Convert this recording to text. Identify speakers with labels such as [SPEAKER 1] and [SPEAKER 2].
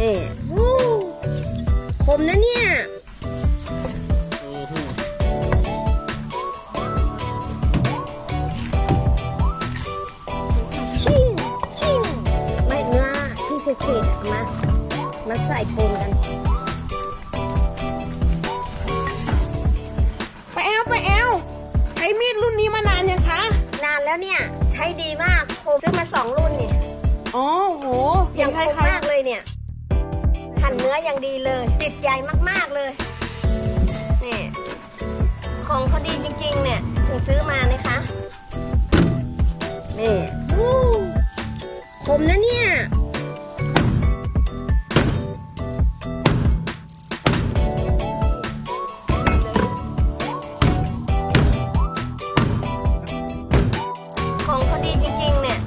[SPEAKER 1] นี่วู้คมนะเนี่ยชิ่งชิ่งไม่เนื้อที่เศษๆอะมา มาใส่ปรุงกัน
[SPEAKER 2] ไปแอลไปแอลใช้มีดรุ่นนี้มานานยังคะ
[SPEAKER 1] นานแล้วเนี่ย ใช้ดีมาก โคมซื้อมาสองรุ่นเนี่ย
[SPEAKER 2] อ๋อโหยังไงคมคะมาก
[SPEAKER 1] เลยเนี่ย หั่นเนื้ออย่างดีเลย ติดใจมากๆเลย นี่ ของเขาดีจริงๆ เนี่ย ถึงซื้อมานะคะ นี่คมนะเนี่ยของเขาดีจริงๆ เนี่ย